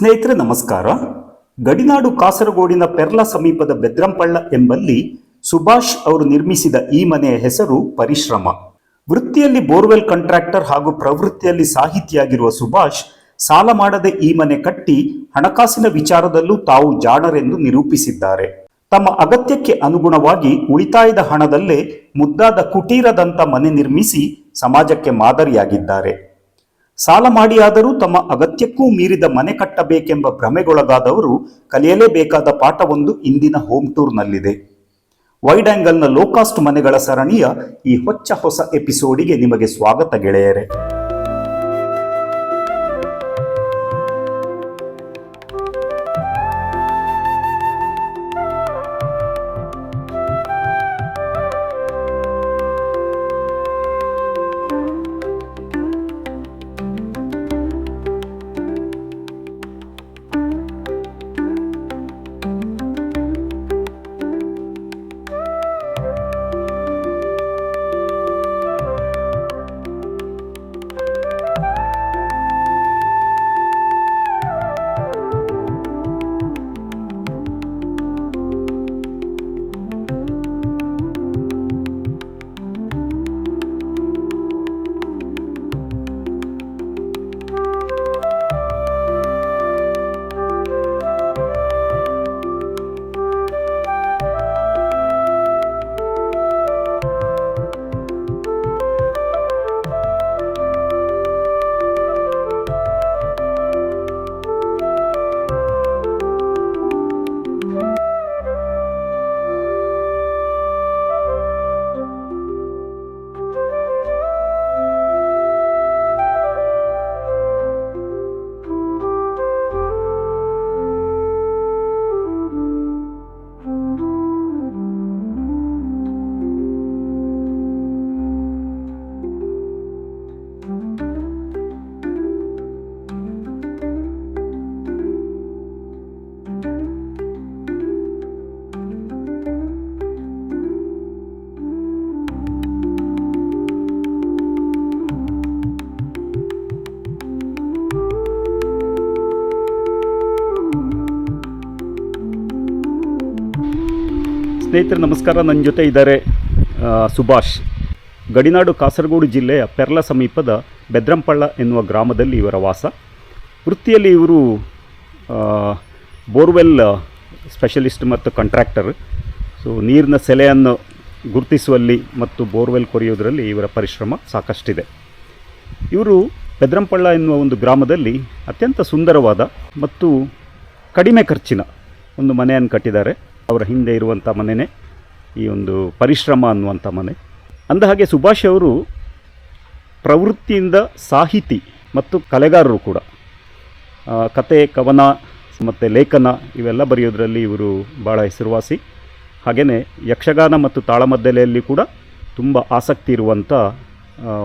ಸ್ನೇಹಿತರೆ, ನಮಸ್ಕಾರ. ಗಡಿನಾಡು ಕಾಸರಗೋಡಿನ ಪೆರ್ಲ ಸಮೀಪದ ಬೆದ್ರಂಪಳ್ಳ ಎಂಬಲ್ಲಿ ಸುಭಾಷ್ ಅವರು ನಿರ್ಮಿಸಿದ ಈ ಮನೆಯ ಹೆಸರು ಪರಿಶ್ರಮ. ವೃತ್ತಿಯಲ್ಲಿ ಬೋರ್ವೆಲ್ ಕಾಂಟ್ರಾಕ್ಟರ್ ಹಾಗೂ ಪ್ರವೃತ್ತಿಯಲ್ಲಿ ಸಾಹಿತಿಯಾಗಿರುವ ಸುಭಾಷ್ ಸಾಲ ಮಾಡದೆ ಈ ಮನೆ ಕಟ್ಟಿ ಹಣಕಾಸಿನ ವಿಚಾರದಲ್ಲೂ ತಾವು ಜಾಣರೆಂದು ನಿರೂಪಿಸಿದ್ದಾರೆ. ತಮ್ಮ ಅಗತ್ಯಕ್ಕೆ ಅನುಗುಣವಾಗಿ ಉಳಿತಾಯದ ಹಣದಲ್ಲೇ ಮುದ್ದಾದ ಕುಟೀರದಂತ ಮನೆ ನಿರ್ಮಿಸಿ ಸಮಾಜಕ್ಕೆ ಮಾದರಿಯಾಗಿದ್ದಾರೆ. ಸಾಲ ಮಾಡಿಯಾದರೂ ತಮ್ಮ ಅಗತ್ಯಕ್ಕೂ ಮೀರಿದ ಮನೆ ಕಟ್ಟಬೇಕೆಂಬ ಭ್ರಮೆಗೊಳಗಾದವರು ಕಲಿಯಲೇಬೇಕಾದ ಪಾಠವೊಂದು ಇಂದಿನ ಹೋಮ್ ಟೂರ್ನಲ್ಲಿದೆ. ವೈಡ್ ಆಂಗಲ್ನ ಲೋಕಾಸ್ಟ್ ಮನೆಗಳ ಸರಣಿಯ ಈ ಹೊಚ್ಚ ಹೊಸ ಎಪಿಸೋಡಿಗೆ ನಿಮಗೆ ಸ್ವಾಗತ ಗೆಳೆಯರೆ. ಸ್ನೇಹಿತರೆ, ನಮಸ್ಕಾರ. ನನ್ನ ಜೊತೆ ಇದ್ದಾರೆ ಸುಭಾಷ್. ಗಡಿನಾಡು ಕಾಸರಗೋಡು ಜಿಲ್ಲೆಯ ಪೆರ್ಲ ಸಮೀಪದ ಬೆದ್ರಂಪಳ್ಳ ಎನ್ನುವ ಗ್ರಾಮದಲ್ಲಿ ಇವರ ವಾಸ. ವೃತ್ತಿಯಲ್ಲಿ ಇವರು ಬೋರ್ವೆಲ್ ಸ್ಪೆಷಲಿಸ್ಟ್ ಮತ್ತು ಕಾಂಟ್ರಾಕ್ಟರ್. ಸೊ, ನೀರಿನ ಸೆಲೆಯನ್ನು ಗುರುತಿಸುವಲ್ಲಿ ಮತ್ತು ಬೋರ್ವೆಲ್ ಕೊರೆಯುವುದರಲ್ಲಿ ಇವರ ಪರಿಶ್ರಮ ಸಾಕಷ್ಟಿದೆ. ಇವರು ಬೆದ್ರಂಪಳ್ಳ ಎನ್ನುವ ಒಂದು ಗ್ರಾಮದಲ್ಲಿ ಅತ್ಯಂತ ಸುಂದರವಾದ ಮತ್ತು ಕಡಿಮೆ ಖರ್ಚಿನ ಒಂದು ಮನೆಯನ್ನು ಕಟ್ಟಿದ್ದಾರೆ. ಅವರ ಹಿಂದೆ ಇರುವಂಥ ಮನೆಯೇ ಈ ಒಂದು ಪರಿಶ್ರಮ ಅನ್ನುವಂಥ ಮನೆ. ಅಂದ ಹಾಗೆ ಸುಭಾಷ್ ಅವರು ಪ್ರವೃತ್ತಿಯಿಂದ ಸಾಹಿತಿ ಮತ್ತು ಕಲೆಗಾರರು ಕೂಡ. ಕತೆ ಕವನ ಮತ್ತು ಲೇಖನ ಇವೆಲ್ಲ ಬರೆಯೋದ್ರಲ್ಲಿ ಇವರು ಭಾಳ ಹೆಸರುವಾಸಿ. ಹಾಗೆಯೇ ಯಕ್ಷಗಾನ ಮತ್ತು ತಾಳಮದ್ದಲೆಯಲ್ಲಿ ಕೂಡ ತುಂಬ ಆಸಕ್ತಿ ಇರುವಂಥ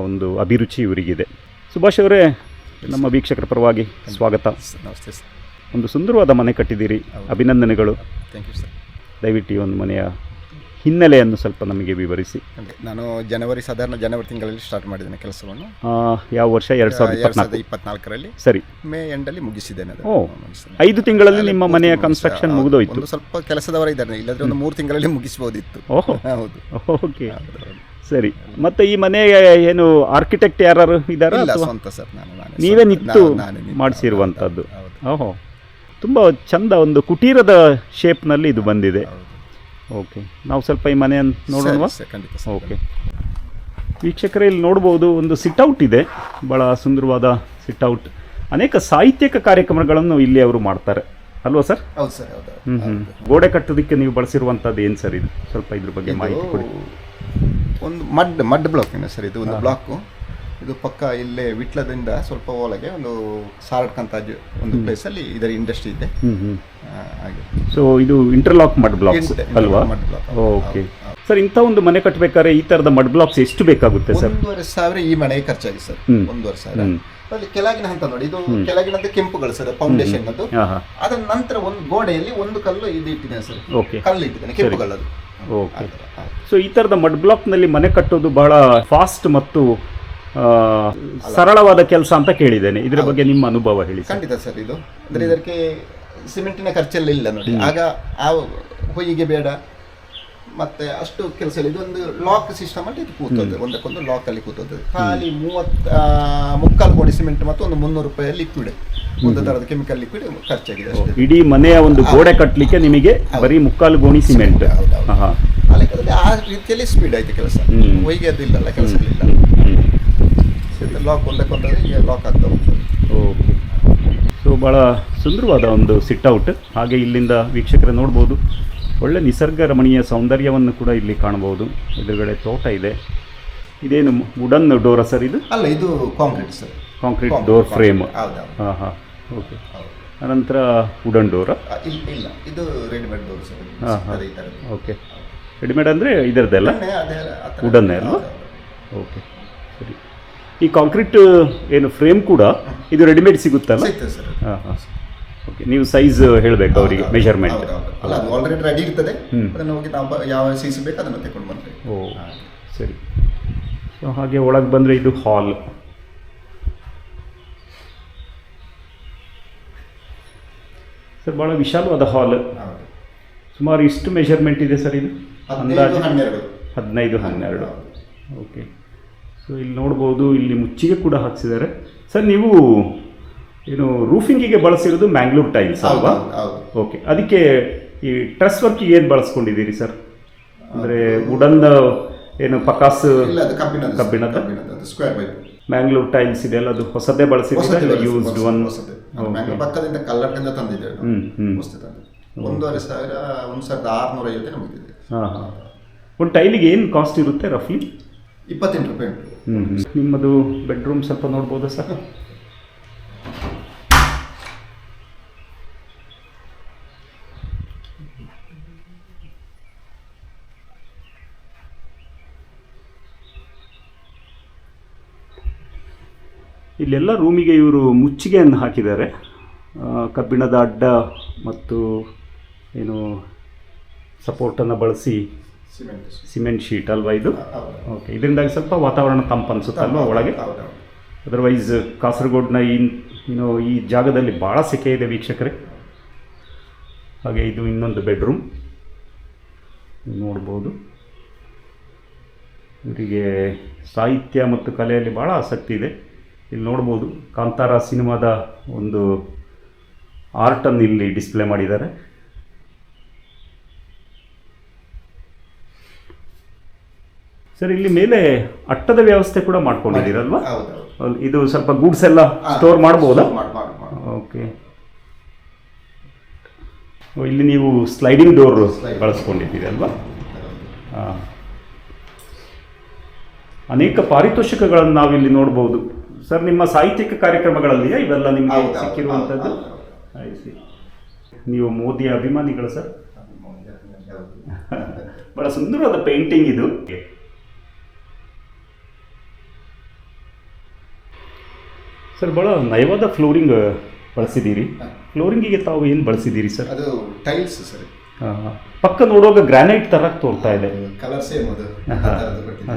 ಒಂದು ಅಭಿರುಚಿ ಇವರಿಗಿದೆ. ಸುಭಾಷ್ ಅವರೇ ನಮ್ಮ ವೀಕ್ಷಕರ ಪರವಾಗಿ ಸ್ವಾಗತ. ನಮಸ್ತೆ ಸರ್. ಒಂದು ಸುಂದರವಾದ ಮನೆ ಕಟ್ಟಿದ್ದೀರಿ. ಅಭಿನಂದನೆಗಳು. ಥ್ಯಾಂಕ್ ಯು ಸರ್ ದಯವಿಟ್ಟು ಈ ಒಂದು ಮನೆಯ ಹಿನ್ನೆಲೆಯನ್ನು ಸ್ವಲ್ಪ ನಮಗೆ ವಿವರಿಸಿ. ನಾನು ಜನವರಿ ಸಾಧಾರಣ ಜನವರಿ ತಿಂಗಳಲ್ಲಿ ಸ್ಟಾರ್ಟ್ ಮಾಡಿದ್ದೇನೆ ಕೆಲಸವನ್ನು. ಯಾವ ವರ್ಷ? ಎರಡು ಸಾವಿರದ ಎರಡು ಸಾವಿರದ ಇಪ್ಪತ್ನಾಲ್ಕು. ಇಪ್ಪತ್ನಾಲ್ಕರಲ್ಲಿ ಸರಿ. ಮೇ ಎಂಡಲ್ಲಿ ಮುಗಿಸಿದ್ದೇನೆ ಅದು. ಓ, ಮುಗಿಸಿದ್ದೇನೆ. ಐದು ತಿಂಗಳಲ್ಲಿ ನಿಮ್ಮ ಮನೆಯ ಕನ್ಸ್ಟ್ರಕ್ಷನ್ ಮುಗಿದೋಯ್ತು. ಒಂದು ಸ್ವಲ್ಪ ಕೆಲಸದವರ ಇದ್ದಾರೆ ಇಲ್ಲದ್ರೆ ಒಂದು ಮೂರು ತಿಂಗಳಲ್ಲಿ ಮುಗಿಸ್ಬೋದಿತ್ತು. ಓಹೋ. ಹೌದು. ಓಕೆ. ಸರಿ. ಮತ್ತೆ ಈ ಮನೆ ಏನು ಆರ್ಕಿಟೆಕ್ಟ್ ಯಾರು ಇದ್ದಾರಾ ಇಲ್ಲ ಅಥವಾ ಸ್ವಂತ ಸರ್ ನಾನು ನಾನೇ ನೀವೇ ಸ್ವಂತ. ನಿಂತು ನಾನು- ನಾನೇ ನಿಂತು. ಮಾಡಿಸಿರುವಂಥದ್ದು ಹೌದು, ಓಹೋ. ತುಂಬ ಚಂದ ಒಂದು ಕುಟೀರದ ಶೇಪ್ನಲ್ಲಿ ಇದು ಬಂದಿದೆ. ಓಕೆ ನಾವು ಸ್ವಲ್ಪ ಈ ಮನೆಯನ್ನು ನೋಡೋಣವಾ? ಸರಿ, ಸರಿ, ಖಂಡಿತ ಸರ್. ಓಕೆ ವೀಕ್ಷಕರೇ ಇಲ್ಲಿ ನೋಡ್ಬೋದು ಒಂದು ಸಿಟ್ಔಟ್ ಇದೆ. ಭಾಳ ಸುಂದರವಾದ ಸಿಟ್ಔಟ್. ಅನೇಕ ಸಾಹಿತ್ಯಿಕ ಕಾರ್ಯಕ್ರಮಗಳನ್ನು ಇಲ್ಲಿ ಅವರು ಮಾಡ್ತಾರೆ. ಅಲ್ವಾ ಸರ್? ಹೌದು ಸರ್ ಹೌದು ಹ್ಮ್ ಹ್ಮ್. ಗೋಡೆ ಕಟ್ಟೋದಕ್ಕೆ ನೀವು ಬಳಸಿರುವಂಥದ್ದು ಏನು ಸರ್ ಇದು? ಸ್ವಲ್ಪ ಇದ್ರ ಬಗ್ಗೆ ಮಾಹಿತಿ ಕೊಡಿ. ಒಂದು ಮಡ್ ಮಡ್ ಬ್ಲಾಕ್ ಸರ್ ಇದು ಒಂದು ಬ್ಲಾಕು. ಇದು ಪಕ್ಕ ಇಲ್ಲೇ ವಿಟ್ಲದಿಂದ ಸ್ವಲ್ಪ ಒಳಗೆ ಒಂದು ಸಾರಡ್ಕಂತ ಒಂದು ಒಂದು ಪ್ಲೇಸಲ್ಲಿ ಇದರ ಇಂಡಸ್ಟ್ರಿ ಇದೆ. ಹಾಗೆ. ಸೊ ಇದು ಇಂಟರ್ಲಾಕ್ ಮಡ್ ಬ್ಲಾಕ್ಸ್ ಅಲ್ವಾ? ಓಕೆ ಸರ್ ಇಂಥ ಒಂದು ಮನೆ ಕಟ್ಟಬೇಕಾದ್ರೆ ಈ ತರದ ಮಡ್ ಬ್ಲಾಕ್ಸ್ ಎಷ್ಟು ಬೇಕಾಗುತ್ತೆ ಸರ್ ಒಂದೂವರೆ ಸಾವಿರ ಈ ಮನೆಗೆ ಖರ್ಚಾಗಿ ಸರ್. ಒಂದೂವರೆ ಸಾವಿರ. ಅಲ್ಲಿ ಕೆಳಗಿನ ಹಂತ ನೋಡಿ ಇದು ಕೆಳಗಿನದ್ದು ಕೆಂಪುಗಳು ಸರ್ ಫೌಂಡೇಶನ್ ಅದು ಅದರ ನಂತರ ಒಂದು ಗೋಡೆಯಲ್ಲಿ ಒಂದು ಕಲ್ಲು ಇದು ಇಟ್ಟಿದೆ ಸರ್. ಓಕೆ ಕಲ್ಲು ಇಟ್ಟಿದ್ದೇನೆ ಕೆಂಪುಗಳು ಅದು ಓಕೆ ಸೊ ಈ ತರದ ಮಡ್ ಬ್ಲಾಕ್ನಲ್ಲಿ ಮನೆ ಕಟ್ಟೋದು ಬಹಳ ಫಾಸ್ಟ್ ಮತ್ತು ಸರಳವಾದ ಕೆಲಸ ಅಂತ ಕೇಳಿದ್ದೇನೆ. ಇದರ ಬಗ್ಗೆ ನಿಮ್ಮ ಅನುಭವ ಹೇಳಿ ಸರ್. ಖಂಡಿತ ಸರ್ ಇದು. ಅಂದರೆ ಇದಕ್ಕೆ ಸಿಮೆಂಟಿನ ಖರ್ಚೆಲ್ಲ ಇಲ್ಲ ನೋಡಿ ಆಗ ಆ ಹೊಯ್ಯಿಗೆ ಬೇಡ ಮತ್ತೆ ಅಷ್ಟು ಕೆಲಸ ಇಲ್ಲ. ಇದೊಂದು ಲಾಕ್ ಸಿಸ್ಟಮ್ ಅಲ್ಲಿ ಇದು ಕೂತದ್ದು. ಒಂದಕ್ಕೊಂದು ಲಾಕ್ ಅಲ್ಲಿ ಕೂತದ್ದು. ಖಾಲಿ ಮೂವತ್ತ ಮುಕ್ಕಾಲು ಕೋಟಿ ಸಿಮೆಂಟ್ ಮತ್ತು ಒಂದು ಮುನ್ನೂರು ರೂಪಾಯಿ ಲಿಕ್ವಿಡ್ ಒಂದು ತರದ ಕೆಮಿಕಲ್ ಲಿಕ್ವಿಡ್ ಖರ್ಚಾಗಿದೆ ಅಷ್ಟೇ. ಇಡೀ ಮನೆಯ ಒಂದು ಗೋಡೆ ಕಟ್ಟಲಿಕ್ಕೆ ನಿಮಗೆ ಬರೀ ಮುಕ್ಕಾಲು ಗೋಣಿ ಸಿಮೆಂಟ್. ಹೌದು, ಹೌದು. ಹಾ ಆ ಲೆಕ್ಕದಲ್ಲಿ ಆ ರೀತಿಯಲ್ಲಿ ಸ್ಪೀಡ್ ಆಯ್ತು ಕೆಲಸ. ಹ್ಮ್. ಹೊಯ್ಗೆ ಅದು ಇಲ್ಲಲ್ಲ ಕೆಲಸಗಳಿಲ್ಲ ಲಾಕ್ ಒಂದಕ್ಕೊಂದ್ರೆ ಈಗ ಲಾಕ್ ಆಗ್ತಾ ಹೋಗ್ತದೆ ಓಕೆ ಸೊ ಭಾಳ ಸುಂದರವಾದ ಒಂದು ಸಿಟ್ಔಟ್ ಹಾಗೆ ಇಲ್ಲಿಂದ ವೀಕ್ಷಕರ ನೋಡ್ಬೋದು. ಒಳ್ಳೆ ನಿಸರ್ಗ ರಮಣೀಯ ಸೌಂದರ್ಯವನ್ನು ಕೂಡ ಇಲ್ಲಿ ಕಾಣಬಹುದು. ಎದುರುಗಡೆ ತೋಟ ಇದೆ. ಇದೇನು ವುಡನ್ ಡೋರ ಸರ್ ಇದು? ಅಲ್ಲ ಇದು concrete sir. Concrete door frame ಹಾಂ ಹಾಂ ಓಕೆ ಅನಂತರ ವುಡನ್ ಡೋರ ಇಲ್ಲ. ಇದು ರೆಡಿಮೇಡ್ ಡೋರ್ ಸರ್. ಹಾಂ ಹಾಂ ಓಕೆ ರೆಡಿಮೇಡ್ ಅಂದರೆ ಇದರದ್ದೆಲ್ಲ? ವುಡನ್ನೇ ಅಲ್ವಾ. ಓಕೆ ಸರಿ. ಈ ಕಾಂಕ್ರೀಟ್ ಏನು ಫ್ರೇಮ್ ಕೂಡ ಇದು ರೆಡಿಮೇಡ್ ಸಿಗುತ್ತಲ್ಲ? ಸಿಗ್ತದೆ ಸರ್. ಹಾಂ ಹಾಂ. ಓಕೆ ನೀವು ಸೈಜ್ ಹೇಳಬೇಕು ಅವರಿಗೆ ಮೆಷರ್ಮೆಂಟ್. ಅಲ್ಲ ಅದು ಆಲ್ರೆಡಿ ರೆಡಿ ಇರ್ತದೆ. ಅದನ್ನು ಹೋಗಿ ನಾವು ಬ- ಯಾವ ಸೈಜ್ ಬೇಕು ಅದನ್ನು ತಗೊಂಡು ಬಂದ್ರೆ. ಓ ಸರಿ. ಸೊ ಹಾಗೆ ಒಳಗೆ ಬಂದರೆ ಇದು ಹಾಲ್ ಸರ್ ಭಾಳ ವಿಶಾಲವಾದ ಹಾಲ್ ಹೌದು. ಸುಮಾರು ಇಷ್ಟು ಮೆಷರ್ಮೆಂಟ್ ಇದೆ ಸರ್ ಇದು? ಹದಿನೈದು ಅಂದಾಜು? ಹನ್ನೆರಡು. ಹದಿನೈದು ಹನ್ನೆರಡು. ಓಕೆ ಸೊ ಇಲ್ಲಿ ನೋಡ್ಬೋದು ಇಲ್ಲಿ ಮುಚ್ಚಿಗೆ ಕೂಡ ಹಾಕ್ಸಿದ್ದಾರೆ. ಸರ್ ನೀವು ಏನು ರೂಫಿಂಗಿಗೆ ಬಳಸಿರೋದು ಮ್ಯಾಂಗ್ಳೂರ್ ಟೈಲ್ಸ್ ಅಲ್ವಾ? ಓಕೆ ಅದಕ್ಕೆ ಈ ಟ್ರಸ್ ವರ್ಕ್ ಏನು ಬಳಸ್ಕೊಂಡಿದ್ದೀರಿ ಸರ್ ಅಂದರೆ ವುಡನ್ ಏನು ಪಕಾಸ್ ಇಲ್ಲ ಅದು ಕಬ್ಬಿಣದ ಮ್ಯಾಂಗ್ಳೂರ್ ಟೈಲ್ಸ್ ಇದೆಲ್ಲ ಅದು ಹೊಸದೇ ಬಳಸಿದ್ದೀರಾ? ಯೂಸ್ಡ್ ಒನ್ ಪಕ್ಕದಿಂದ ಕಲ್ಲಡ್ದಿಂದ ತಂದಿದ್ದೇವೆ ಒಂದೂವರೆ ಸಾವಿರ ಒಂದು ಸಾವಿರದ ಆರುನೂರ ಐವತ್ತು ನಮಗಿದೆ ಹಾಂ ಹಾಂ ಒಂದು ಟೈಲಿಗೆ ಏನು ಕಾಸ್ಟ್ ಇರುತ್ತೆ ರಫ್ಲಿ ಇಪ್ಪತ್ತೆಂಟು ರೂಪಾಯಿ ಉಂಟು. ನಿಮ್ಮದು ಬೆಡ್ರೂಮ್ ಸ್ವಲ್ಪ ನೋಡ್ಬೋದಾ ಸರ್? ಇಲ್ಲೆಲ್ಲ ರೂಮಿಗೆ ಇವರು ಮುಚ್ಚಿಗೆಯನ್ನು ಹಾಕಿದ್ದಾರೆ. ಕಬ್ಬಿಣದ ಅಡ್ಡ ಮತ್ತು ಏನು ಸಪೋರ್ಟನ್ನು ಬಳಸಿ ಸಿಮೆಂಟ್. ಸಿಮೆಂಟ್ ಶೀಟ್ ಅಲ್ವಾ ಇದು? ಓಕೆ ಇದರಿಂದಾಗಿ ಸ್ವಲ್ಪ ವಾತಾವರಣ ತಂಪು ಅಲ್ವಾ ಒಳಗೆ. ಅದರ್ವೈಸ್ ಕಾಸರಗೋಡ್ನ ಈ ಇನ್ನು ಈ ಜಾಗದಲ್ಲಿ ಭಾಳ ಸೆಕೆ ಇದೆ ವೀಕ್ಷಕರೇ. ಹಾಗೆ ಇದು ಇನ್ನೊಂದು ಬೆಡ್ರೂಮ್. ನೋಡ್ಬೋದು. ಇವರಿಗೆ ಸಾಹಿತ್ಯ ಮತ್ತು ಕಲೆಯಲ್ಲಿ ಭಾಳ ಆಸಕ್ತಿ ಇದೆ. ಇಲ್ಲಿ ನೋಡ್ಬೋದು ಕಾಂತಾರ ಸಿನಿಮಾದ ಒಂದು ಆರ್ಟನ್ನು ಇಲ್ಲಿ ಡಿಸ್ಪ್ಲೇ ಮಾಡಿದ್ದಾರೆ. ಸರ್ ಇಲ್ಲಿ ಮೇಲೆ ಅಟ್ಟದ ವ್ಯವಸ್ಥೆ ಕೂಡ ಮಾಡ್ಕೊಂಡಿದ್ದೀರಲ್ವಾ. ಇದು ಸ್ವಲ್ಪ ಗೂಡ್ಸ್ ಎಲ್ಲ ಸ್ಟೋರ್ ಮಾಡ್ಬೋದಾ? ಮಾಡ್- ಮಾಡ್- ಮಾಡ್. ಓಕೆ. ಓ, ಇಲ್ಲಿ ನೀವು ಸ್ಲೈಡಿಂಗ್ ಡೋರ್. ಬಳಸ್ಕೊಂಡಿದ್ದೀರಿ ಅಲ್ವಾ ಹಾಂ. ಅನೇಕ ಪಾರಿತೋಷಿಕಗಳನ್ನು ಇಲ್ಲಿ ನೋಡ್ಬೋದು. ಸರ್ ನಿಮ್ಮ ಸಾಹಿತ್ಯಿಕ ಕಾರ್ಯಕ್ರಮಗಳಲ್ಲಿಯಾ? ಇವೆಲ್ಲ ನಿಮಗೆ ಸಿಕ್ಕಿರುವಂಥದ್ದು. ನೀವು ಮೋದಿಯ ಅಭಿಮಾನಿಗಳು ಸರ್. ಬಹಳ ಸುಂದರವಾದ ಪೇಂಟಿಂಗ್ ಇದು. ಸರ್ ಭಾಳ ನಯವಾದ ಫ್ಲೋರಿಂಗ್ ಬಳಸಿದ್ದೀರಿ. ಫ್ಲೋರಿಂಗಿಗೆ ತಾವು ಏನು ಬಳಸಿದ್ದೀರಿ ಸರ್? ಅದು ಟೈಲ್ಸ್ ಸರ್. ಪಕ್ಕ ನೋಡುವಾಗ ಗ್ರಾನೈಟ್ ಥರ ತೋರ್ತಾ ಇದೆ. ಕಲರ್ ಸೇಮ್ ಅದು.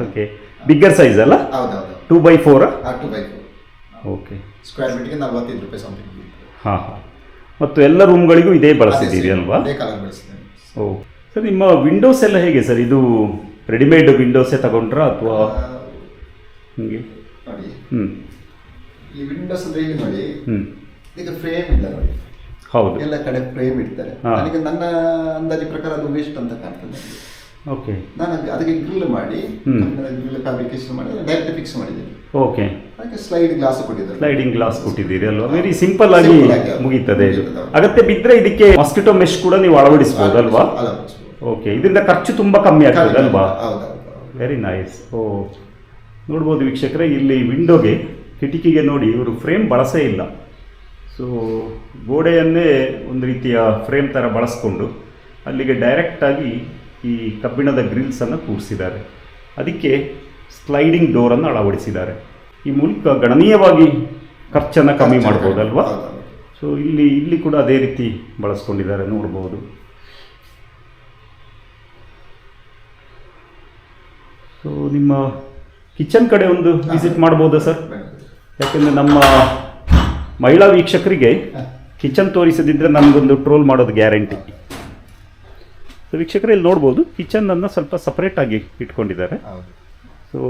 ಓಕೆ. ಬಿಗ್ಗರ್ ಸೈಜ್ ಅಲ್ಲ? Two by four two by okay. Square ಫೀಟ್ಗೆ ನಲ್ವತ್ತೈದು ರೂಪಾಯಿ ಸಮಥಿಂಗ್ ಹಾಂ ಹಾಂ. ಮತ್ತು ಎಲ್ಲ ರೂಮ್ಗಳಿಗೂ ಇದೇ ಬಳಸಿದ್ದೀರಿ ಅಲ್ವಾ? ಅದೇ ಕಲರ್ ಬಳಸಿದ್ದೇನೆ. ಓ. ಸರ್ ನಿಮ್ಮ ವಿಂಡೋಸ್ ಎಲ್ಲ ಹೇಗೆ ಸರ್? ಇದು ರೆಡಿಮೇಡ್ ವಿಂಡೋಸೇ ತಗೊಂಡ್ರಾ ಅಥವಾ ಹಂಗೆ? ಹ್ಞೂ ಈ ವಿಂಡೋಸ್ ಅಂದ್ರೆ ಇಲ್ಲಿ ನೋಡಿ ಈಗ ಫ್ರೇಮ್ ಇಲ್ಲ ನೋಡಿ. ಹೌದು. ಎಲ್ಲ ಕಡೆ ಫ್ರೇಮ್ ಇಡ್ತಾರೆ. ನನಗೆ ನನ್ನ ಅಂದಾಜು ಪ್ರಕಾರ ಅದು ವೇಸ್ಟ್ ಅಂತ ಕಾಣ್ತದೆ ಓಕೆ. ನಾನು ಅದಕ್ಕೆ ಗ್ರಿಲ್ ಮಾಡಿ. ಗ್ರಿಲ್ ಫ್ಯಾಬ್ರಿಕೇಶನ್ ಮಾಡಿ ಡೈರೆಕ್ಟ್ ಫಿಕ್ಸ್ ಮಾಡಿದ್ದೀನಿ. ಓಕೆ. ಅದಕ್ಕೆ ಸ್ಲೈಡ್ ಗ್ಲಾಸ್ ಕೊಟ್ಟಿದ್ದಾರೆ. ಸ್ಲೈಡಿಂಗ್ ಗ್ಲಾಸ್ ಕೊಟ್ಟಿದ್ದೀರಿ ಅಲ್ವಾ? ವೆರಿ ಸಿಂಪಲ್ ಆಗಿ ಮುಗೀತದೆ ಇದು. ಅಗತ್ಯ ಬಿದ್ದರೆ ಇದಕ್ಕೆ ಮಾಸ್ಕಿಟೋ ಮೆಶ್ ಕೂಡ ನೀವು ಅಳವಡಿಸ್ಬೋದು ಅಲ್ವಾ. ಓಕೆ. ಇದರಿಂದ ಖರ್ಚು ತುಂಬ ಕಮ್ಮಿ ಆಗ್ತದೆ ಅಲ್ವಾ. ವೆರಿ ನೈಸ್ ಓ. ನೋಡ್ಬೋದು ವೀಕ್ಷಕರೇ ಇಲ್ಲಿ ವಿಂಡೋಗೆ ಕಿಟಕಿಗೆ ನೋಡಿ ಇವರು ಫ್ರೇಮ್ ಬಳಸೇ ಇಲ್ಲ. ಸೊ ಗೋಡೆಯನ್ನೇ ಒಂದು ರೀತಿಯ ಫ್ರೇಮ್ ಥರ ಬಳಸ್ಕೊಂಡು ಅಲ್ಲಿಗೆ ಡೈರೆಕ್ಟಾಗಿ ಈ ಕಬ್ಬಿಣದ ಗ್ರಿಲ್ಸನ್ನು ಕೂರಿಸಿದ್ದಾರೆ. ಅದಕ್ಕೆ ಸ್ಲೈಡಿಂಗ್ ಡೋರನ್ನು ಅಳವಡಿಸಿದ್ದಾರೆ. ಈ ಮೂಲಕ ಗಣನೀಯವಾಗಿ ಖರ್ಚನ್ನು ಕಮ್ಮಿ ಮಾಡ್ಬೋದಲ್ವಾ. ಸೊ ಇಲ್ಲಿ ಇಲ್ಲಿ ಕೂಡ ಅದೇ ರೀತಿ ಬಳಸ್ಕೊಂಡಿದ್ದಾರೆ ನೋಡ್ಬೋದು. ಸೊ ನಿಮ್ಮ ಕಿಚನ್ ಕಡೆ ಒಂದು ವಿಸಿಟ್ ಮಾಡ್ಬೋದಾ ಸರ್ ಯಾಕೆಂದರೆ ನಮ್ಮ ಮಹಿಳಾ ವೀಕ್ಷಕರಿಗೆ ಕಿಚನ್ ತೋರಿಸದಿದ್ದರೆ ನಮಗೊಂದು ಟ್ರೋಲ್ ಮಾಡೋದು ಗ್ಯಾರಂಟಿ. ಸೊ ವೀಕ್ಷಕರು ಇಲ್ಲಿ ನೋಡ್ಬೋದು ಕಿಚನನ್ನು ಸ್ವಲ್ಪ ಸಪ್ರೇಟಾಗಿ ಇಟ್ಕೊಂಡಿದ್ದಾರೆ. ಸೊ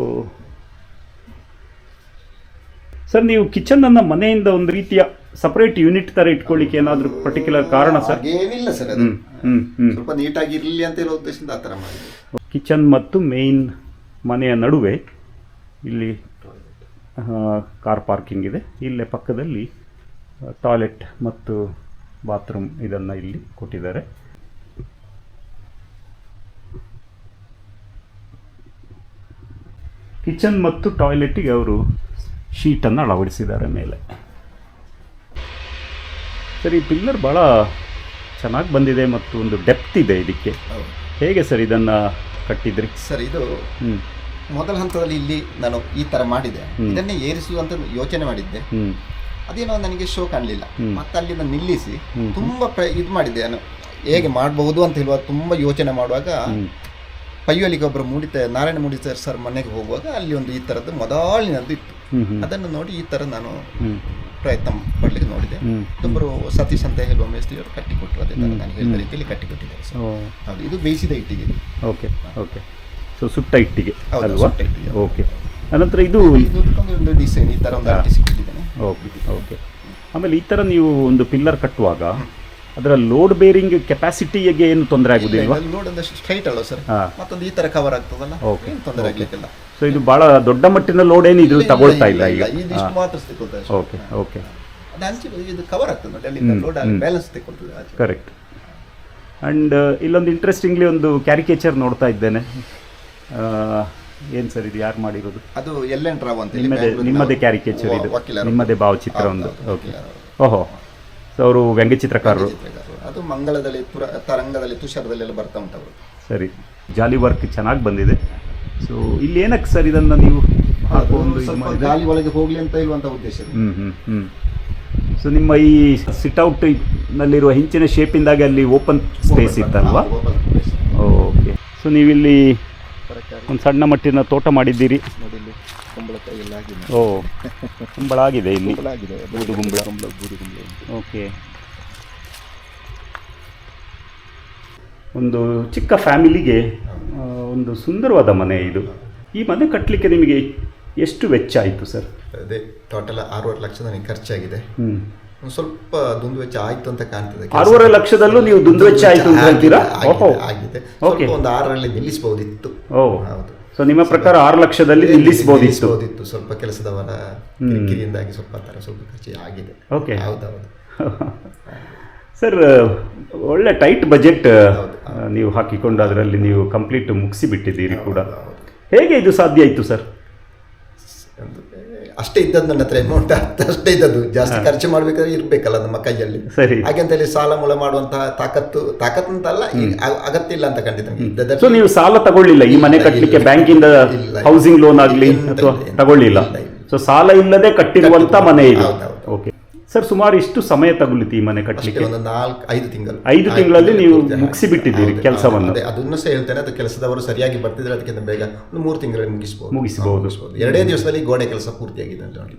ಸರ್ ನೀವು ಕಿಚನನ್ನು ಮನೆಯಿಂದ ಒಂದು ರೀತಿಯ ಸಪರೇಟ್ ಯೂನಿಟ್ ತರ ಇಟ್ಕೊಳ್ಳಿಕ್ಕೆ ಏನಾದರೂ ಪರ್ಟಿಕ್ಯುಲರ್ ಕಾರಣ ಸರ್? ಏನಿಲ್ಲ ಸರ್ ಸ್ವಲ್ಪ ನೀಟಾಗಿ ಇರಲಿ ಅಂತ ಹೇಳೋ ಉದ್ದೇಶದಿಂದ ಆ ಥರ ಕಿಚನ್ ಮತ್ತು ಮೇನ್ ಮನೆಯ ನಡುವೆ ಇಲ್ಲಿ ಕಾರ್ ಪಾರ್ಕಿಂಗ್ ಇದೆ. ಇಲ್ಲೇ ಪಕ್ಕದಲ್ಲಿ ಟಾಯ್ಲೆಟ್ ಮತ್ತು ಬಾತ್ರೂಮ್ ಇದನ್ನು ಇಲ್ಲಿ ಕೊಟ್ಟಿದ್ದಾರೆ. ಕಿಚನ್ ಮತ್ತು ಟಾಯ್ಲೆಟಿಗೆ ಅವರು ಶೀಟನ್ನು ಅಳವಡಿಸಿದ್ದಾರೆ ಮೇಲೆ. ಸರ್ ಈ ಪಿಲ್ಲರ್ ಭಾಳ ಚೆನ್ನಾಗಿ ಬಂದಿದೆ ಮತ್ತು ಒಂದು ಡೆಪ್ತ್ ಇದೆ ಇದಕ್ಕೆ. ಹೇಗೆ ಸರ್ ಇದನ್ನು ಕಟ್ಟಿದ್ರಿ? ಸರ್ ಇದು ಹ್ಞೂ ಮೊದಲ ಹಂತದಲ್ಲಿ ಇಲ್ಲಿ ನಾನು ಈ ತರ ಮಾಡಿದೆ. ಇದನ್ನೇ ಏರಿಸುವಂತ ಯೋಚನೆ ಮಾಡಿದ್ದೆ. ಅದೇನೋ ನನಗೆ ಶೋ ಕಾಣಲಿಲ್ಲ. ಮತ್ತೆ ಅಲ್ಲಿಂದ ನಿಲ್ಲಿಸಿ. ತುಂಬಾ ಇದು ಮಾಡಿದ್ದೆ ನಾನು. ಹೇಗೆ ಮಾಡಬಹುದು ಅಂತ ಹೇಳುವ ತುಂಬಾ ಯೋಚನೆ ಮಾಡುವಾಗ ಹ್ಞೂ ಪಯ್ಯೋಲಿಗೆ ಒಬ್ಬರು ಮೂಡಿತ ನಾರಾಯಣ ಮೂಡಿ ಸರ್ ಮನೆಗೆ ಹೋಗುವಾಗ ಅಲ್ಲಿ ಒಂದು ಈ ತರದ್ದು ಮೊದಲಿನದ್ದು ಇತ್ತು. ಅದನ್ನು ನೋಡಿ ಈ ತರ ನಾನು ಪ್ರಯತ್ನ ಪಡ್ಲಿಕ್ಕೆ ನೋಡಿದೆ. ಒಬ್ಬರು ಸತೀಶ್ ಅಂತ ಹೇಳುವ ಮೇಸ್ತ್ರಿಯವರು ಕಟ್ಟಿಕೊಟ್ಟರು ಅದೇ. ನಾನು ಹೇಳಿದ ರೀತಿಯಲ್ಲಿ ಕಟ್ಟಿಕೊಟ್ಟಿದ್ದಾರೆ ಸರ್. ಇದು ಬೇಯಿಸಿದ ಇಟ್ಟಿಗೆ ಓಕೆ ಓಕೆ. ಸೊ ಸುಟ್ಟ ಇಟ್ಟಿಗೆ ಅಲ್ವಾ? ಓಕೆ ಅನಂತರ ಇದು ಡಿಸೈನ್ ಈ ಥರ ಒಂದು ಓಕೆ ಓಕೆ ಆಮೇಲೆ ಈ ಥರ ನೀವು ಒಂದು ಪಿಲ್ಲರ್ ಕಟ್ಟುವಾಗ ಅದರ ಲೋಡ್ ಬೇರಿಂಗ್ ಕೆಪಾಸಿಟಿಗೆ ಏನು ತೊಂದರೆ ಆಗುದಿಲ್ಲ ಲೋಡ್ ಅಂದ್ರೆ ಸ್ಟ್ರೈಟ್ ಅಲ್ಲ ಸರ್. ಮತ್ತೊಂದು ಈ ತರ ಕವರ್ ಆಗ್ತದಲ್ಲ ಓಕೆ ತೊಂದರೆ ಆಗ್ಲಿಕ್ಕಿಲ್ಲ. ಸೊ ಇದು ಬಹಳ ದೊಡ್ಡ ಮಟ್ಟಿನ ಲೋಡ್ ಏನು ಇದು ತಗೊಳ್ತಾ ಇಲ್ಲ ಈಗ? ಇದು ಇಷ್ಟು ಮಾತ್ರ ಸಿಗುತ್ತೆ. ಓಕೆ ಓಕೆ ಇದು ಕವರ್ ಆಗ್ತದೆ ನೋಡಿ ಲೋಡ್. ಬ್ಯಾಲೆನ್ಸ್ ತಗೊಳ್ತದೆ ಕರೆಕ್ಟ್ ಅಂಡ್ ಇಲ್ಲೊಂದು ಇಂಟ್ರೆಸ್ಟಿಂಗ್ಲಿ ಒಂದು ಕ್ಯಾರಿಕೇಚರ್ ನೋಡ್ತಾ ಇದ್ದೇನೆ. ಏನು ಸರ್ ಇದು ಯಾರು ಮಾಡಿರೋದು? ಅದು ಎಲ್ ಎನ್ ರಾವ್ ಅಂತ ನಿಮ್ಮದೇ ನಿಮ್ಮದೇ ಕ್ಯಾರಿಕೇಚರ್ ಇದು. ನಿಮ್ಮದೇ ಭಾವಚಿತ್ರ ಒಂದು. ಓಕೆ. ಓಹೋ. ಸೊ ಅವರು ವ್ಯಂಗ್ಯಚಿತ್ರಕಾರರು ಚಿತ್ರಕಾರರು. ಅದು ಮಂಗಳದಲ್ಲಿ ತುರ ತರಂಗದಲ್ಲಿ ತುಷಾರದಲ್ಲಿ ಎಲ್ಲ ಬರ್ತಾ ಉಂಟು ಅವರು ಸರಿ. ಜಾಲಿ ವರ್ಕ್ ಚೆನ್ನಾಗಿ ಬಂದಿದೆ. ಸೊ ಇಲ್ಲಿ ಏನಕ್ಕೆ ಸರ್ ಇದನ್ನು ನೀವು ಜಾಲಿ ಗಾಳಿ ಒಳಗೆ ಹೋಗ್ಲಿ ಅಂತ ಇರುವಂತ ಉದ್ದೇಶ. ಹ್ಞೂ ಹ್ಞೂ ಹ್ಞೂ ಸೊ ನಿಮ್ಮ ಈ ಸಿಟ್ಔಟ್ ನಲ್ಲಿರುವ ಹಿಂಚಿನ ಶೇಪಿಂದಾಗಿ ಅಲ್ಲಿ ಓಪನ್ ಸ್ಪೇಸ್ ಇತ್ತಲ್ವಾ? ಓಕೆ ಸೊ ನೀವಿಲ್ಲಿ ಒಂದು ಸಣ್ಣ ಮಟ್ಟಿನ ತೋಟ ಮಾಡಿದ್ದೀರಿ? ನೋಡಿ ಇಲ್ಲಿ ಕುಂಬಳಕಾಯಿ ಎಲ್ಲ ಆಗಿದೆ. ಓ ಕುಂಬಳ ಆಗಿದೆ ಇಲ್ಲಿ? ಕುಂಬಳ ಆಗಿದೆ ಬೂದು ಕುಂಬಳ. ಕುಂಬಳ ಬೂದು ಕುಂಬಳ ಉಂಟು. ಓಕೆ. ಒಂದು ಚಿಕ್ಕ ಫ್ಯಾಮಿಲಿಗೆ ಆ, ಒಂದು ಸುಂದರವಾದ ಮನೆ ಇದು. ಈ ಮನೆ ಕಟ್ಟಲಿಕ್ಕೆ ನಿಮಗೆ ಎಷ್ಟು ವೆಚ್ಚ ಆಯಿತು ಸರ್? ಅದೇ ಟೋಟಲ್ ಆರೂವರೆ ಲಕ್ಷ ನನಗೆ ಖರ್ಚಾಗಿದೆ. ಹ್ಞೂ ಸ್ವಲ್ಪ ದುಂದುವೆಚ್ಚ ಆಯ್ತು ಅಂತ ಕಾಣ್ತದೆ. ಆರೂವರೆ ಲಕ್ಷದಲ್ಲೂ ನೀವು ದುಂದುವೆಚ್ಚ ಆಯ್ತು ಅಂತ ಹೇಳ್ತೀರಾ? ಆಗಿದೆ. ಸ್ವಲ್ಪ ಒಂದು ಆರರಲ್ಲಿ ನಿಲ್ಲಿಸಬಹುದಿತ್ತು ಹೌದು. ಸೊ ನಿಮ್ಮ ಪ್ರಕಾರ ಆರು ಲಕ್ಷದಲ್ಲಿ ನಿಲ್ಲಿಸಬಹುದಿತ್ತು ಸ್ವಲ್ಪ ಕೆಲಸದವರ ಕಿರಿಯಿಂದಾಗಿ ಸ್ವಲ್ಪ ಥರ ಸ್ವಲ್ಪ ಖರ್ಚು ಆಗಿದೆ. ಓಕೆ ಹೌದೌದು. ಸರ್ ಒಳ್ಳೆ ಟೈಟ್ ಬಜೆಟ್ ಹೌದು. ನೀವು ಹಾಕಿಕೊಂಡು ಅದರಲ್ಲಿ ನೀವು ಕಂಪ್ಲೀಟ್ ಮುಗಿಸಿ ಬಿಟ್ಟಿದ್ದೀರಿ ಕೂಡ. ಹೇಗೆ ಇದು ಸಾಧ್ಯ ಆಯಿತು ಸರ್ ಅಷ್ಟೇ ಇದ್ದದ್ದು ನನ್ನ ಹತ್ರ ಅಮೌಂಟ್ ಅಷ್ಟೇ ಇದ್ದದ್ದು. ಜಾಸ್ತಿ ಖರ್ಚು ಮಾಡಬೇಕಾದ್ರೆ ಇರಬೇಕಲ್ಲ ನಮ್ಮ ಕೈಯಲ್ಲಿ. ಸರಿ. ಹಾಗೆಂತ ಹೇಳಿ ಸಾಲ ಮೂಲ ಮಾಡುವಂತಹ ತಾಕತ್ತು ತಾಕತ್ತು ಅಂತಲ್ಲ ಅಲ್ಲ ಅಗತ್ಯ ಇಲ್ಲ ಅಂತ ಖಂಡಿತ ಸೊ ನೀವು ಸಾಲ ತಗೊಳ್ಳಿಲ್ಲ ಈ ಮನೆ ಕಟ್ಟಲಿಕ್ಕೆ. ಬ್ಯಾಂಕಿಂದ ಹೌಸಿಂಗ್ ಲೋನ್ ಆಗಲಿ ಅಥವಾ ತಗೊಳ್ಳಿಲ್ಲ. ಸೊ ಸಾಲ ಇಲ್ಲದೆ ಕಟ್ಟಿರುವಂತ. ಮನೆ ಇದು. ಓಕೆ ಸರ್ ಸುಮಾರು ಇಷ್ಟು ಸಮಯ ತಗುಲಿತು ಈ ಮನೆ ಕಟ್ಟಲಿಕ್ಕೆ ಒಂದು ನಾಲ್ಕು ಐದು ತಿಂಗಳು. ಐದು ತಿಂಗಳಲ್ಲಿ ನೀವು ಮುಗಿಸಿ ಬಿಟ್ಟಿದ್ದೀರಿ ಕೆಲಸವನ್ನು. ಅದೇ ಅದನ್ನು ಸಹ ಹೇಳ್ತೇನೆ ಅದು ಕೆಲಸದವರು ಸರಿಯಾಗಿ ಬರ್ತಿದ್ರೆ ಅದಕ್ಕಿಂತ ಬೇಗ ಒಂದು ಮೂರು ತಿಂಗಳಲ್ಲಿ ಮುಗಿಸಬಹುದು ಮುಗಿಸ್ಬೋದು. ಎರಡೇ ದಿವಸದಲ್ಲಿ ಗೋಡೆ ಕೆಲಸ ಪೂರ್ತಿಯಾಗಿದೆ ಅಂತ ನೋಡಿ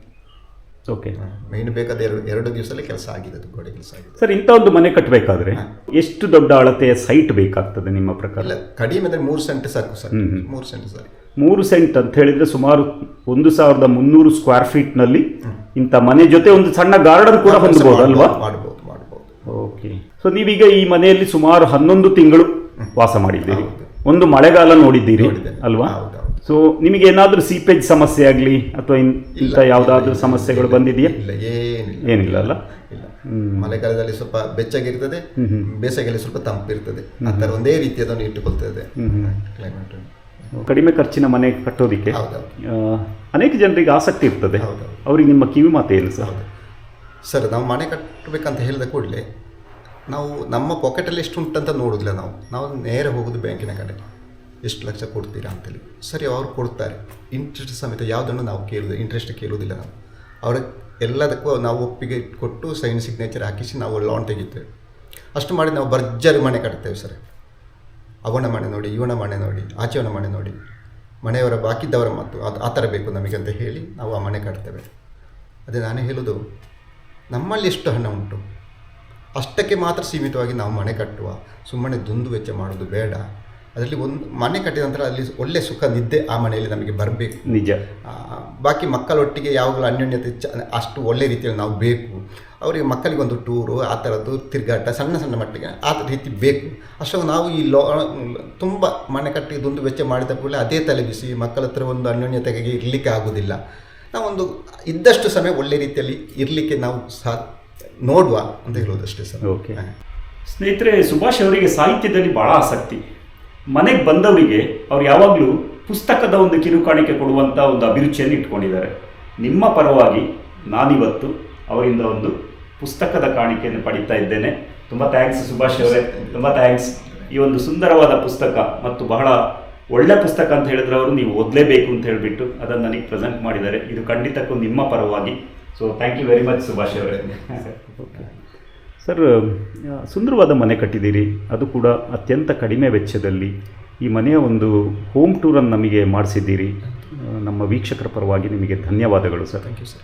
ಓಕೆ. ಮೇನ್ ಬೇಕಾದ ಎರಡು ಎರಡು ದಿವಸದಲ್ಲಿ ಕೆಲಸ ಆಗಿದೆ ಅದು ಗೋಡೆ ಕೆಲಸ ಆಗಿದೆ. ಸರ್ ಇಂಥ ಒಂದು ಮನೆ ಕಟ್ಟಬೇಕಾದ್ರೆ ಎಷ್ಟು ದೊಡ್ಡ ಅಳತೆಯ ಸೈಟ್ ಬೇಕಾಗ್ತದೆ ನಿಮ್ಮ ಪ್ರಕಾರ? ಕಡಿಮೆ ಅಂದರೆ ಮೂರು ಸೆಂಟ್ ಸಾಕು ಸರ್. ಮೂರು ಸೆಂಟ್ ಸಾಕು. ಮೂರು ಸೆಂಟ್ ಅಂತ ಹೇಳಿದ್ರೆ ಸುಮಾರು ಒಂದು ಸಾವಿರದ ಮುನ್ನೂರು ಸ್ಕ್ವೇರ್ ಫೀಟ್ನಲ್ಲಿ ಇಂಥ ಮನೆ ಜೊತೆ ಒಂದು ಸಣ್ಣ ಗಾರ್ಡನ್ ಕೂಡ ಹೊಂದಬಹುದು ಅಲ್ವಾ? ಮಾಡ್ಬೋದು ಮಾಡ್ಬೋದು. ಓಕೆ ಸೊ ನೀವೀಗ ಈ ಮನೆಯಲ್ಲಿ ಸುಮಾರು ಹನ್ನೊಂದು ತಿಂಗಳು ವಾಸ ಮಾಡಿದ್ದೀರಿ. ಒಂದು ಮಳೆಗಾಲ ನೋಡಿದ್ದೀರಿ. ಅಲ್ವಾ. ಸೊ ನಿಮಗೆ ಏನಾದರೂ ಸೀಪೇಜ್ ಸಮಸ್ಯೆ ಆಗಲಿ ಅಥವಾ ಇಂಥ ಯಾವುದಾದ್ರೂ ಸಮಸ್ಯೆಗಳು ಬಂದಿದೆಯಾ? ಇಲ್ಲ ಏನಿಲ್ಲ. ಏನಿಲ್ಲ ಅಲ್ಲ? ಇಲ್ಲ. ಹ್ಮ್. ಮಳೆಗಾಲದಲ್ಲಿ ಸ್ವಲ್ಪ ಬೆಚ್ಚಗಿರ್ತದೆ ಬೇಸಗೆಯಲ್ಲಿ ಸ್ವಲ್ಪ ತಂಪಿರ್ತದೆ. ಆ ಥರ ಒಂದೇ ರೀತಿಯದನ್ನು ಇಟ್ಟುಕೊಳ್ತದೆ. ಕ್ಲೈಮೇಟ್ ಕಡಿಮೆ ಖರ್ಚಿನ ಮನೆ ಕಟ್ಟೋದಿಕ್ಕೆ ಅನೇಕ ಜನರಿಗೆ ಆಸಕ್ತಿ ಇರ್ತದೆ. ಅವರಿಗೆ ಅವ್ರಿಗೆ ನಿಮ್ಮ ಕಿವಿ ಮಾತು ಏನು ಸರ್? ಸರ್ ನಾವು ಮನೆ ಕಟ್ಟಬೇಕಂತ ಹೇಳಿದ ಕೂಡಲೇ ನಾವು ನಮ್ಮ ಪಾಕೆಟಲ್ಲಿ ಎಷ್ಟು ಉಂಟಂತ ನೋಡೋದಿಲ್ಲ ನಾವು. ನಾವು ನೇರ ಹೋಗೋದು ಬ್ಯಾಂಕಿನ ಕಡೆ. ಎಷ್ಟು ಲಕ್ಷ ಕೊಡ್ತೀರಾ ಅಂತೇಳಿ. ಸರಿ ಅವರು ಕೊಡ್ತಾರೆ. ಇಂಟ್ರೆಸ್ಟ್ ಸಮೇತ ಯಾವುದನ್ನು ನಾವು ಕೇಳೋದು ಇಂಟ್ರೆಸ್ಟ್ ಕೇಳೋದಿಲ್ಲ ನಾವು. ಅವರ ಎಲ್ಲದಕ್ಕೂ ನಾವು ಒಪ್ಪಿಗೆ ಕೊಟ್ಟು ಸೈನ್ ಸಿಗ್ನೇಚರ್ ಹಾಕಿಸಿ ನಾವು ಲೋನ್ ತೆಗಿತೇವೆ. ಅಷ್ಟು ಮಾಡಿ ನಾವು ಭರ್ಜರಿ ಮನೆ ಕಟ್ತೇವೆ ಸರ್. ಅವನ ಮನೆ ನೋಡಿ ಇವನ ಮನೆ ನೋಡಿ ಆಚೆಯವನ ಮನೆ ನೋಡಿ. ಮನೆಯವರ ಬಾಕಿದ್ದವರ ಮತ್ತು ಅದು ಆ ಥರ ಬೇಕು ನಮಗೆ ಅಂತ ಹೇಳಿ ನಾವು ಆ ಮನೆ ಕಟ್ತೇವೆ. ಅದೇ ನಾನು ಹೇಳೋದು ನಮ್ಮಲ್ಲಿ ಎಷ್ಟು ಹಣ ಉಂಟು? ಅಷ್ಟಕ್ಕೆ ಮಾತ್ರ ಸೀಮಿತವಾಗಿ ನಾವು ಮನೆ ಕಟ್ಟುವ ಸುಮ್ಮನೆ ದುಂದು ವೆಚ್ಚ ಮಾಡೋದು ಬೇಡ. ಅದರಲ್ಲಿ ಒಂದು ಮನೆ ಕಟ್ಟಿದ ನಂತರ ಅಲ್ಲಿ ಒಳ್ಳೆ ಸುಖ ನಿದ್ದೆ ಆ ಮನೆಯಲ್ಲಿ ನಮಗೆ ಬರಬೇಕು. ನಿಜ. ಬಾಕಿ ಮಕ್ಕಳೊಟ್ಟಿಗೆ ಯಾವಾಗಲೂ ಅನ್ಯೋನ್ಯತೆ ಚ ಅಷ್ಟು ಒಳ್ಳೆ ರೀತಿಯಲ್ಲಿ ನಾವು ಬೇಕು. ಅವರಿಗೆ ಮಕ್ಕಳಿಗೊಂದು ಟೂರು ಆ ಥರದ್ದು ತಿರುಗಾಟ ಸಣ್ಣ ಸಣ್ಣ ಮಟ್ಟಿಗೆ ಆ ರೀತಿ ಬೇಕು. ಅಷ್ಟೊಂದು ನಾವು ಈ ಲೋ ತುಂಬ ಮನೆ ಕಟ್ಟಿ ದುಂದು ವೆಚ್ಚ ಮಾಡಿದ ಕೂಡಲೇ ಅದೇ ತಲೆಬಿಸಿ ಮಕ್ಕಳ ಹತ್ರ ಒಂದು ಅನ್ಯೋನ್ಯತೆಗೆ ಇರಲಿಕ್ಕೆ ಆಗೋದಿಲ್ಲ. ನಾವೊಂದು ಇದ್ದಷ್ಟು ಸಮಯ ಒಳ್ಳೆ ರೀತಿಯಲ್ಲಿ ಇರಲಿಕ್ಕೆ ನಾವು ಸಾ ನೋಡುವ ಅಂತ ಹೇಳೋದಷ್ಟೇ ಸರ್. ಓಕೆ ಸ್ನೇಹಿತರೆ ಸುಭಾಷ್ ಅವರಿಗೆ ಸಾಹಿತ್ಯದಲ್ಲಿ ಭಾಳ ಆಸಕ್ತಿ. ಮನೆಗೆ ಬಂದವರಿಗೆ ಅವ್ರು ಯಾವಾಗಲೂ ಪುಸ್ತಕದ ಒಂದು ಕಿರುಕಾಣಿಕೆ ಕೊಡುವಂಥ ಒಂದು ಅಭಿರುಚಿಯನ್ನು ಇಟ್ಕೊಂಡಿದ್ದಾರೆ. ನಿಮ್ಮ ಪರವಾಗಿ ನಾನಿವತ್ತು ಅವರಿಂದ ಒಂದು ಪುಸ್ತಕದ ಕಾಣಿಕೆಯನ್ನು ಪಡೀತಾ ಇದ್ದೇನೆ. ತುಂಬ ಥ್ಯಾಂಕ್ಸ್ ಸುಭಾಷ್ ಅವರೇ. ತುಂಬ ಥ್ಯಾಂಕ್ಸ್ ಈ ಒಂದು ಸುಂದರವಾದ ಪುಸ್ತಕ ಮತ್ತು ಬಹಳ ಒಳ್ಳೆ ಪುಸ್ತಕ ಅಂತ ಹೇಳಿದ್ರೆ ಅವರು ನೀವು ಓದಲೇಬೇಕು ಅಂತ ಹೇಳಿಬಿಟ್ಟು ಅದನ್ನು ನನಗೆ ಪ್ರೆಸೆಂಟ್ ಮಾಡಿದ್ದಾರೆ. ಇದು ಖಂಡಿತಕ್ಕೂ ನಿಮ್ಮ ಪರವಾಗಿ. So thank you very much Subhash ಅವರೇ. ಸರ್ ಸುಂದರವಾದ ಮನೆ ಕಟ್ಟಿದ್ದೀರಿ. ಅದು ಕೂಡ ಅತ್ಯಂತ ಕಡಿಮೆ ವೆಚ್ಚದಲ್ಲಿ. ಈ ಮನೆಯ ಒಂದು ಹೋಮ್ ಟೂರನ್ನು ನಮಗೆ ಮಾಡಿಸಿದ್ದೀರಿ. ನಮ್ಮ ವೀಕ್ಷಕರ ಪರವಾಗಿ ನಿಮಗೆ ಧನ್ಯವಾದಗಳು ಸರ್. Thank you sir